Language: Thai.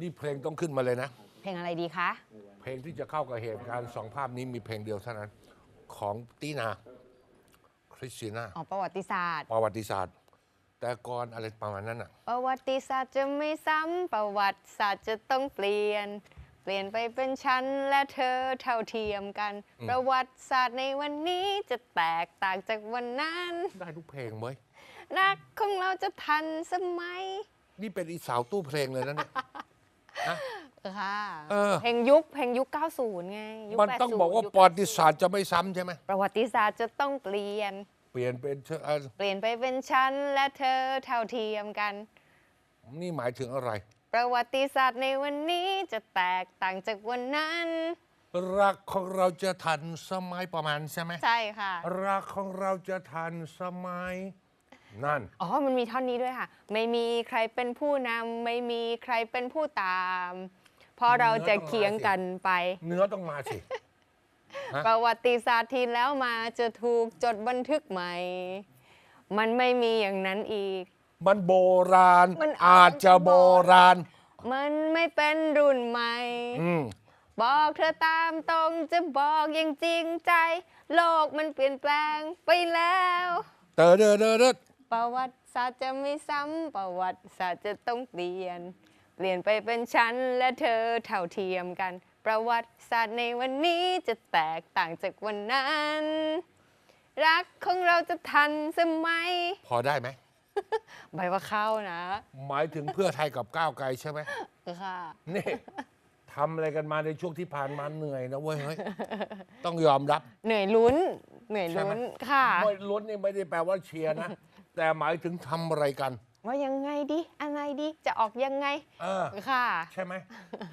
นี่เพลงต้องขึ้นมาเลยนะ เพลงอะไรดีคะ เพลงที่จะเข้ากับเหตุการณ์สองภาพนี้มีเพลงเดียวเท่านั้น ของตีนา คริสติน่าอ๋อ ประวัติศาสตร์ ประวัติศาสตร์ แต่ก่อนอะไรประมาณนั้นอะ ประวัติศาสตร์จะไม่ซ้ำประวัติศาสตร์จะต้องเปลี่ยน เปลี่ยนไปเป็นฉันและเธอเท่าเทียมกันประวัติศาสตร์ในวันนี้จะแตกต่างจากวันนั้น ได้ทุกเพลงเว้ยรักของเราจะทันสมัย นี่เป็นอีสาวตู้เพลงเลยนะเนี่ย ค่ะเออ เพลงยุคเพลงยุค 90 ไง ยุคมันต้อง80บอกว่ายุคประวัติศาสตร์จะไม่ซ้ำใช่ไหมประวัติศาสตร์จะต้องเปลี่ยน เปลี่ยนเป็นเธอเอ่อเปลี่ยนไปเป็นฉันและเธอเท่าเทียมกัน นี่หมายถึงอะไร ประวัติศาสตร์ในวันนี้จะแตกต่างจากวันนั้น รักของเราจะทันสมัยประมาณใช่ไหมใช่ค่ะ รักของเราจะทันสมัย นั่น อ๋อ มันมีท่อนนี้ด้วยค่ะ ไม่มีใครเป็นผู้นำไม่มีใครเป็นผู้ตามเพราะเราจะเคียงกันไป เนื้อต้องมาสิ ฮะ ประวัติศาสตร์ที่แล้วมาจะถูกจดบันทึกใหม่ มันไม่มีอย่างนั้นอีก มันโบราณ มันอาจจะโบราณ มันไม่เป็นรุ่นใหม่ อืม บอกเธอตามตรงจะบอกอย่างจริงใจ โลกมันเปลี่ยนแปลงไปแล้ว เตอเดอเดอเดอ ประวัติศาสตร์จะไม่ซ้ำประวัติศาสตร์จะต้องเปลี่ยน เปลี่ยนไปเป็นฉันและเธอเท่าเทียมกัน ประวัติศาสตร์ในวันนี้จะแตกต่างจากวันนั้น รักของเราจะทันสมัยพอได้ไหม ใบว่าเข้านะหมายถึงเพื่อไทยกับก้าวไกลใช่ไหมค่ะ นี่ทำอะไรกันมาในช่วงที่ผ่านมาเหนื่อยนะเว้ยเฮ้ยต้องยอมรับ เหนื่อยลุ้น เหนื่อยลุ้นค่ะ ไม่ล้นนี่ไม่ได้แปลว่าเชียร์นะ แต่หมายถึงทำอะไรกัน ว่ายังไงดี อะไรดี จะออกยังไงเออค่ะ ใช่ไหม